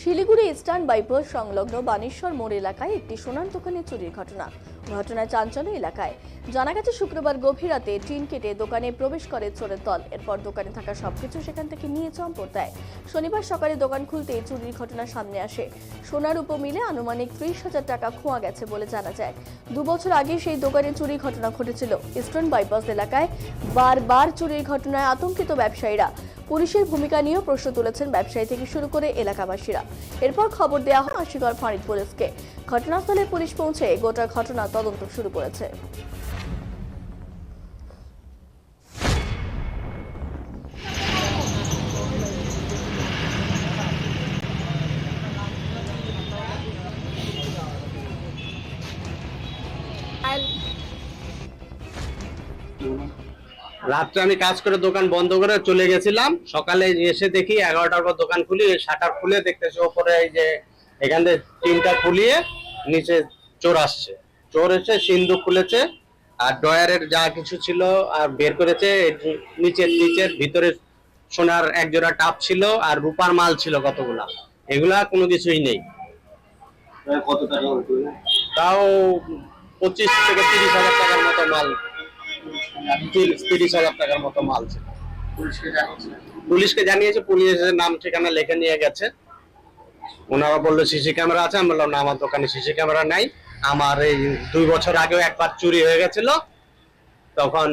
Siliguri eastern bypass সংলগ্ন বানেশ্বর মোড় এলাকায় একটি সোনার দোকানে চুরির ঘটনা। ঘটনায় চাঞ্চল্য এলাকায়। জানা গেছে, শুক্রবার গভীর রাতে টিন কেটে দোকানে প্রবেশ করে চোরের দল। এরপর দোকানে থাকা সবকিছু সেখান থেকে নিয়ে চম্পট দেয়। শনিবার সকালে দোকান খুলতেই চুরির ঘটনা সামনে আসে। সোনার উপ মিলে আনুমানিক ত্রিশ হাজার টাকা খোয়া গেছে বলে জানা যায়। দু বছর আগে সেই দোকানে চুরির ঘটনা ঘটেছিল। ইস্টার্ন বাইপাস এলাকায় বারবার চুরির ঘটনায় আতঙ্কিত ব্যবসায়ীরা। পুলিশের ভূমিকা নিয়েও প্রশ্ন তুলেছেন ব্যবসায়ী থেকে শুরু করে এলাকাবাসীরা। এরপর খবর দেওয়া হয় আশিগড় ফাঁড়ির পুলিশকে। ঘটনাস্থলে পুলিশ পৌঁছে গোটা ঘটনা তদন্ত শুরু করেছে। রাত্রে আমি কাজ করে দোকান বন্ধ করে চলে গেছিলাম। সকালে এসে দেখি এগারোটার পর দোকান খুলি শাটার খুলে দেখতেছি ওপরে এই যে এখান থেকে টিনটা খুলিয়ে নিচে চোর আসছে। চোর এসে সিন্ধু খুলেছে আর ডয়ারের যা কিছু ছিল আর বের করেছে নিচের নিচের ভিতরে সোনার এক জোড়া টাপ ছিল আর রূপার মাল ছিল কতগুলা। এগুলা কোনো কিছুই নেই। কত টাকা তাও পঁচিশ থেকে তিরিশ হাজার টাকার মতো মাল। তিরিশ হাজার টাকার মতো মাল ছিল। পুলিশকে জানিয়েছে? পুলিশের নাম ঠিকানা লিখে নিয়ে গেছে। ওনারা বলল সিসি ক্যামেরা আছে? আমি বললাম না আমার দোকানে সিসি ক্যামেরা নাই। আমার এই দুই বছর আগেও একবার চুরি হয়ে গেছিল। তখন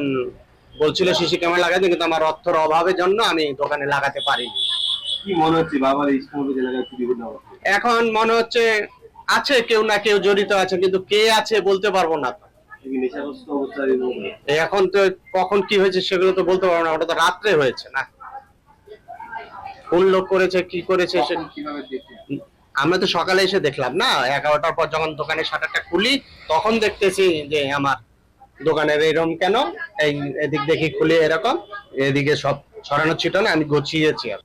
বলছিল সিসি ক্যামেরা লাগাতে কিন্তু আমার অর্থের অভাবের জন্য আমি দোকানে লাগাতে পারিনি। কি মনে হচ্ছে বাবার? এখন মনে হচ্ছে আছে কেউ না কেউ জড়িত আছে কিন্তু কে আছে বলতে পারব না। এখন তো কখন কি হয়েছে সেগুলো তো বলতে পারব না ওটা তো রাত্রে হয়েছে না। কোন লোক করেছে কি করেছে আমরা তো সকালে এসে দেখলাম না এগারোটার পর যখন দোকানে শাটারটা খুলি তখন দেখতেছি যে আমার দোকানের এরকম কেন এই এদিক দেখি খুলে এরকম এদিকে সব ছড়ানো ছিটানো আমি গছিয়েছি আর